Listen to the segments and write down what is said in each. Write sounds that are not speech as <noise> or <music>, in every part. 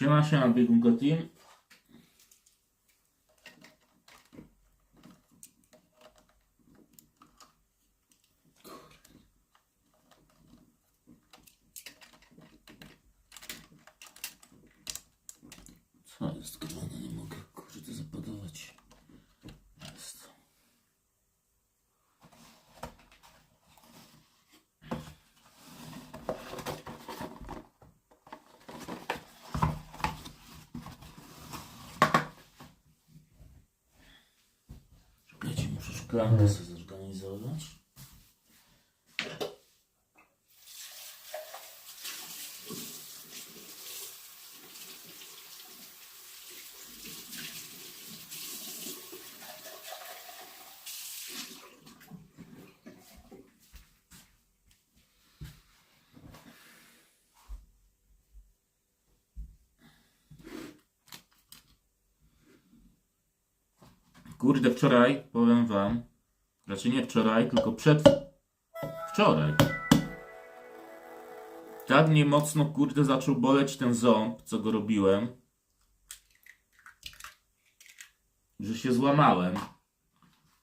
Siema, siema, biegunko Czekajcie, muszę szklankę sobie Kurde, wczoraj, powiem wam, znaczy nie wczoraj, tylko przed wczoraj. Tak mnie mocno, kurde, zaczął boleć ten ząb, co go robiłem, że się złamałem.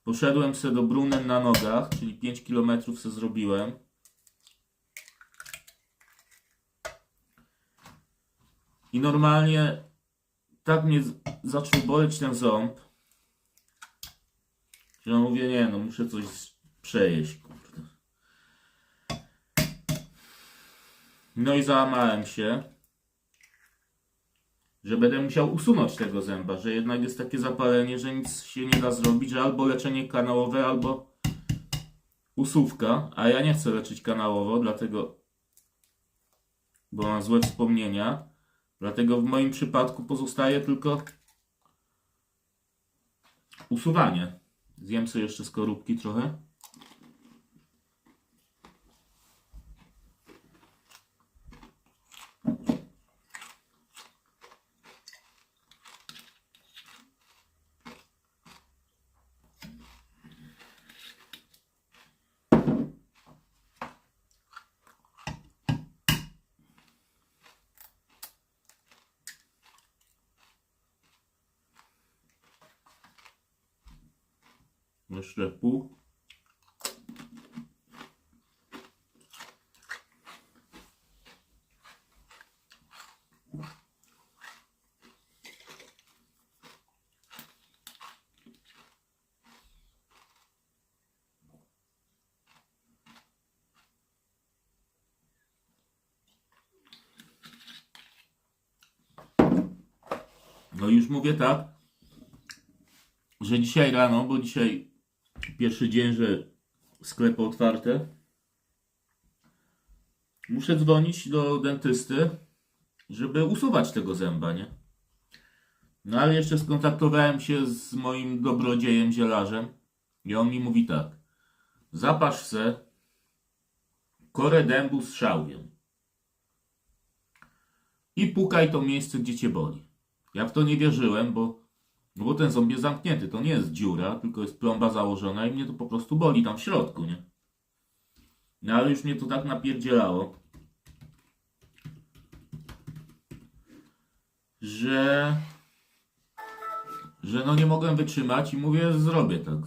Poszedłem sobie do Brunen na nogach, czyli 5 km se zrobiłem. I normalnie tak mnie zaczął boleć ten ząb, no mówię, nie no, muszę coś przejeść, kurde. No i załamałem się, że będę musiał usunąć tego zęba, że jednak jest takie zapalenie, że nic się nie da zrobić, że albo leczenie kanałowe, albo usówka, a ja nie chcę leczyć kanałowo, dlatego, bo mam złe wspomnienia, dlatego w moim przypadku pozostaje tylko usuwanie. Zjem sobie jeszcze skorupki trochę. Jeszcze pół. No już mówię tak, że dzisiaj rano, bo dzisiaj pierwszy dzień, że sklepy otwarte. Muszę dzwonić do dentysty, żeby usuwać tego zęba, nie? No ale jeszcze skontaktowałem się z moim dobrodziejem zielarzem i on mi mówi tak. Zapasz se korę dębu z szałwiem i pukaj to miejsce, gdzie cię boli. Ja w to nie wierzyłem, bo no bo ten ząb jest zamknięty, to nie jest dziura, tylko jest plomba założona i mnie to po prostu boli tam w środku, nie? No ale już mnie to tak napierdzielało, że że no nie mogłem wytrzymać i mówię, zrobię tak.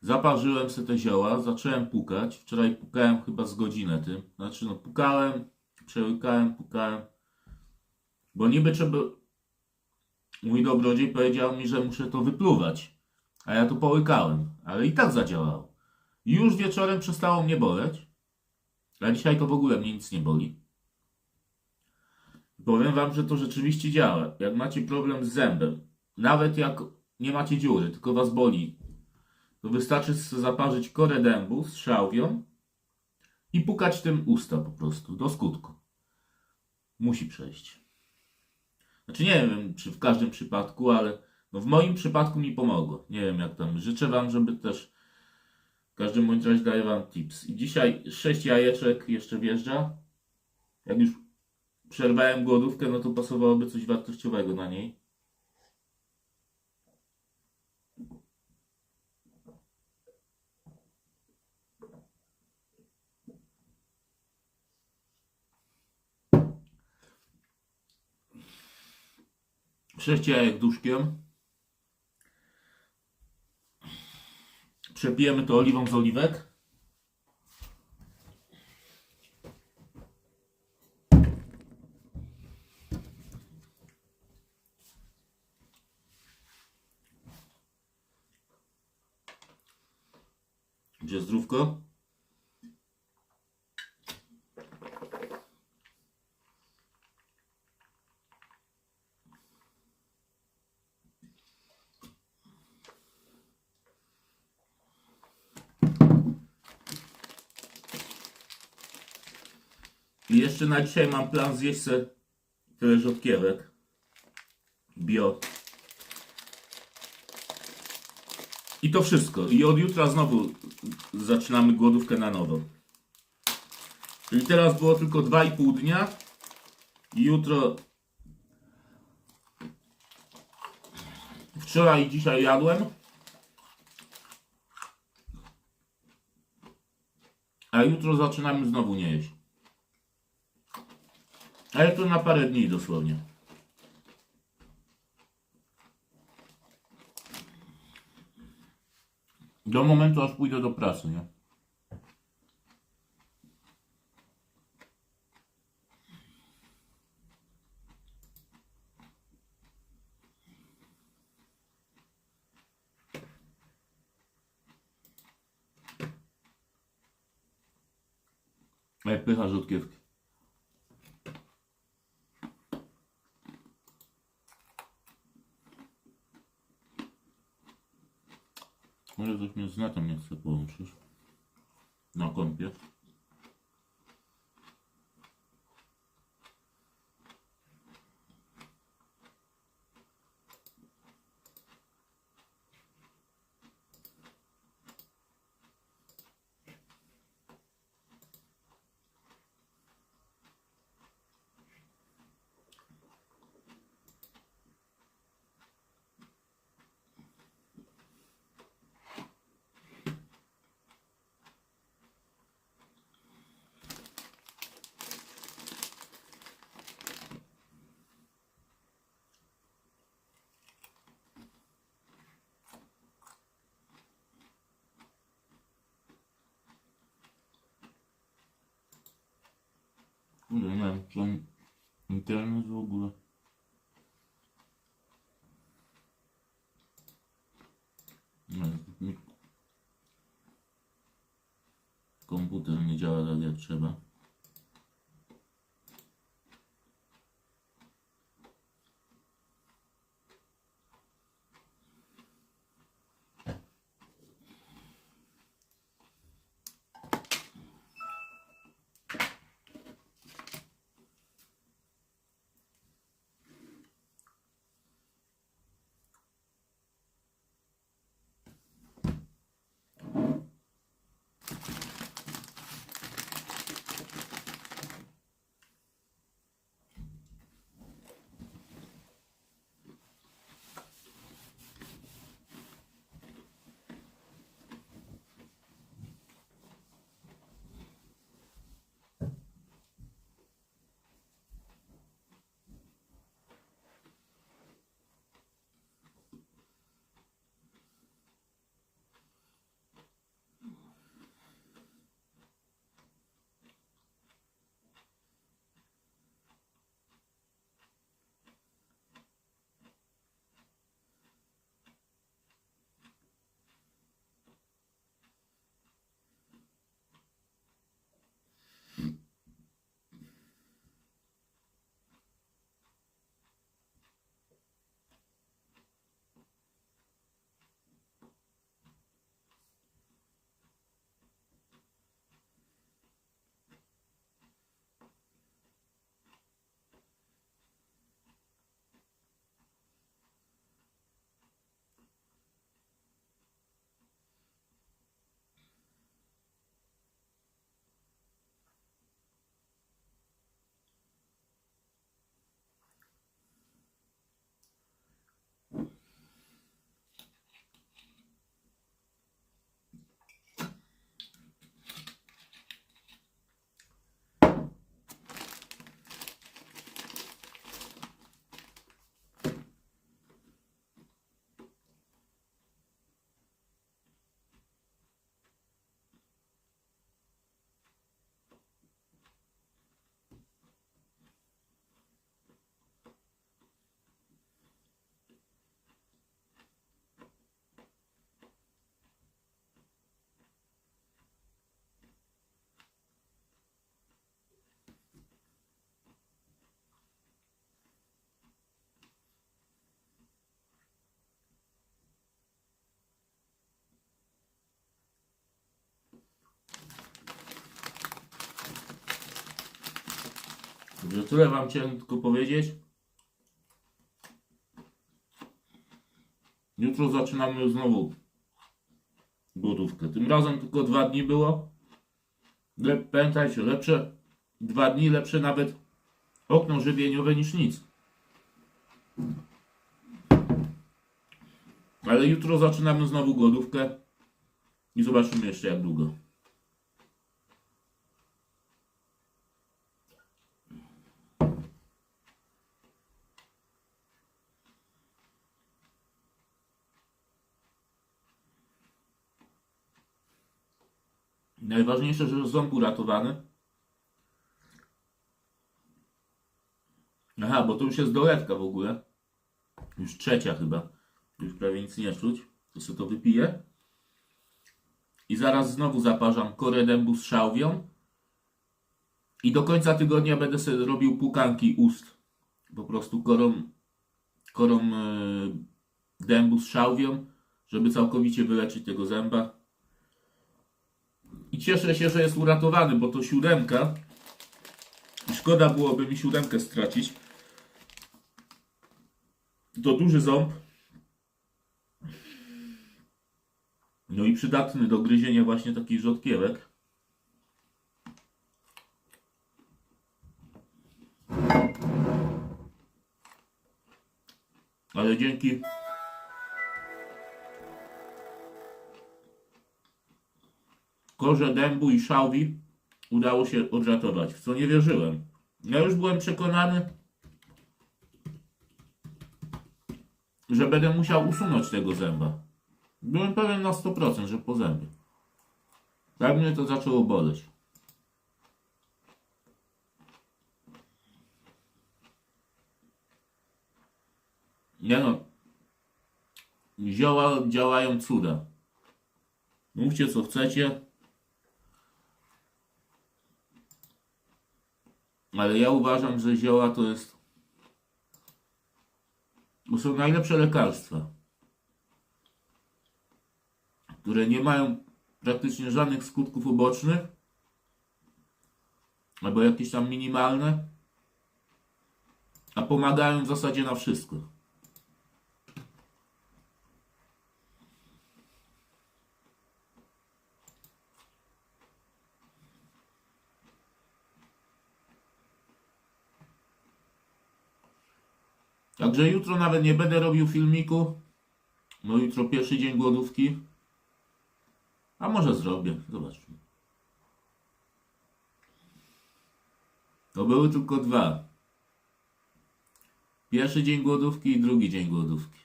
Zaparzyłem sobie te zioła, zacząłem pukać. Wczoraj pukałem chyba z godzinę tym. Znaczy no pukałem, przełykałem, pukałem. Bo niby trzeba, Mój dobrodziej powiedział mi, że muszę to wypluwać, a ja to połykałem, ale i tak zadziałało. Już wieczorem przestało mnie boleć, a dzisiaj to w ogóle mnie nic nie boli. Powiem wam, że to rzeczywiście działa. Jak macie problem z zębem, nawet jak nie macie dziury, tylko was boli, to wystarczy zaparzyć korę dębu z szałwią i pukać tym usta po prostu, do skutku. Musi przejść. Znaczy nie wiem, czy w każdym przypadku, ale no w moim przypadku mi pomogło. Nie wiem jak tam. Życzę wam, żeby też w każdym bądź razie daję wam tips. I dzisiaj 6 jajeczek jeszcze wjeżdża. Jak już przerwałem głodówkę, no to pasowałoby coś wartościowego na niej. 6 jajek duszkiem. Przepijemy to oliwą z oliwek. Gdzie zdrówko? I jeszcze na dzisiaj mam plan zjeść se tyle rzodkiewek. Bio. I to wszystko. I od jutra znowu zaczynamy głodówkę na nowo. Czyli teraz było tylko 2,5 dnia. I jutro. Wczoraj i dzisiaj jadłem. A jutro zaczynamy znowu nie jeść. Ale to na parę dni dosłownie. Do momentu, aż pójdę do pracy, nie? Jak pycha rzutkiewki. Może coś mnie z netem nie chce połączyć. Na kąpie. Nie wiem, on internet w ogóle. Komputer nie działa tak jak trzeba. Że tyle wam chciałem tylko powiedzieć. Jutro zaczynamy znowu głodówkę. Tym razem tylko dwa dni było. Le, pamiętajcie, lepsze dwa dni, lepsze nawet okno żywieniowe niż nic. Ale jutro zaczynamy znowu głodówkę i zobaczymy jeszcze jak długo. Najważniejsze, że ząb uratowany. Aha, bo to już jest doletka w ogóle. Już trzecia chyba. Już prawie nic nie czuć. To sobie to wypiję. I zaraz znowu zaparzam korę dębu z szałwią. I do końca tygodnia będę sobie robił pukanki ust. Po prostu korą, korą yy, dębu z szałwią, żeby całkowicie wyleczyć tego zęba. I cieszę się, że jest uratowany, bo to siódemka. Szkoda byłoby mi siódemkę stracić. To duży ząb. No i przydatny do gryzienia właśnie takich rzodkiewek. Ale dzięki korze dębu i szałwi udało się odratować, w co nie wierzyłem. Ja już byłem przekonany, że będę musiał usunąć tego zęba. Byłem pewien na 100%, że po zębie. Tak mnie to zaczęło boleć. Nie no. Zioła działają cuda. Mówcie co chcecie. Ale ja uważam, że zioła to jest. To są najlepsze lekarstwa, które nie mają praktycznie żadnych skutków ubocznych, albo jakieś tam minimalne, a pomagają w zasadzie na wszystko. Także jutro nawet nie będę robił filmiku. No jutro pierwszy dzień głodówki. A może zrobię, zobaczmy. To były tylko dwa. Pierwszy dzień głodówki i drugi dzień głodówki.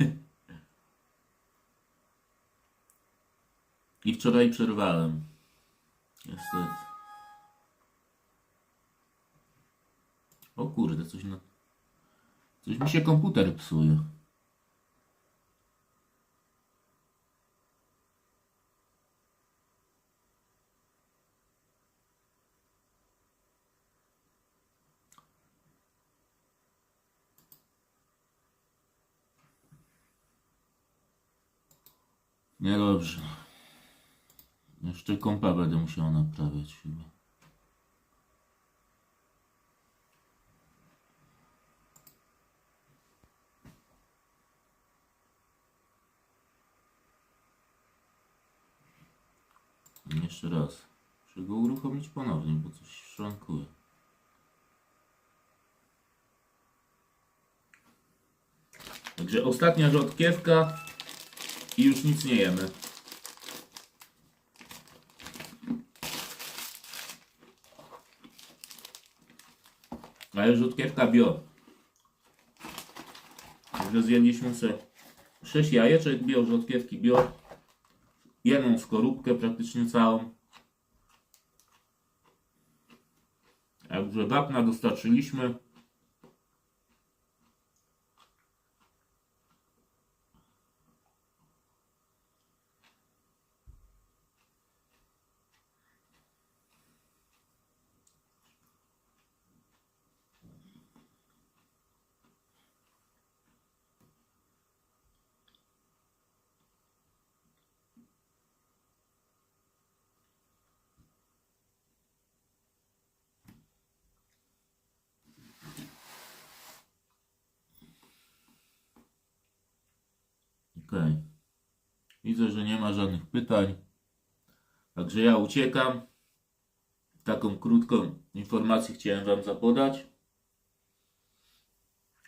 <laughs> I wczoraj przerwałem. Niestety. O kurde, coś na... Coś mi się komputer psuje. Niedobrze. Jeszcze kompa będę musiał naprawiać chyba. Jeszcze raz. Muszę go uruchomić ponownie, bo coś szwankuje. Także ostatnia rzodkiewka i już nic nie jemy. Ale rzodkiewka bio. Także zjedliśmy sobie 6 jajeczek bio, rzodkiewki bio jedną skorupkę praktycznie całą. Także wapna dostarczyliśmy. Okej. Widzę, że nie ma żadnych pytań. Także ja uciekam. Taką krótką informację chciałem Wam zapodać.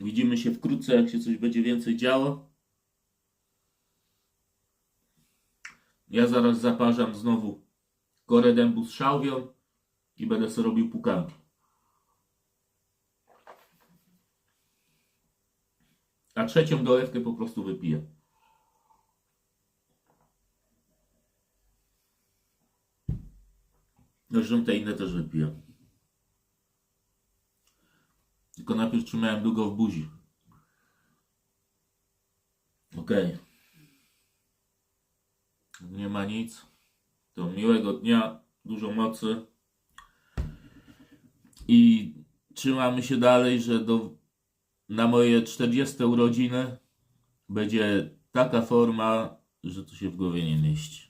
Widzimy się wkrótce, jak się coś będzie więcej działo. Ja zaraz zaparzam znowu korę dębu z szałwią i będę sobie robił pukanki. A trzecią dolewkę po prostu wypiję. Zresztą te inne też wypiję. Tylko najpierw trzymałem długo w buzi. Okej. Nie ma nic. To miłego dnia, dużo mocy. I trzymamy się dalej, że do, na moje 40 urodziny będzie taka forma, że to się w głowie nie mieści.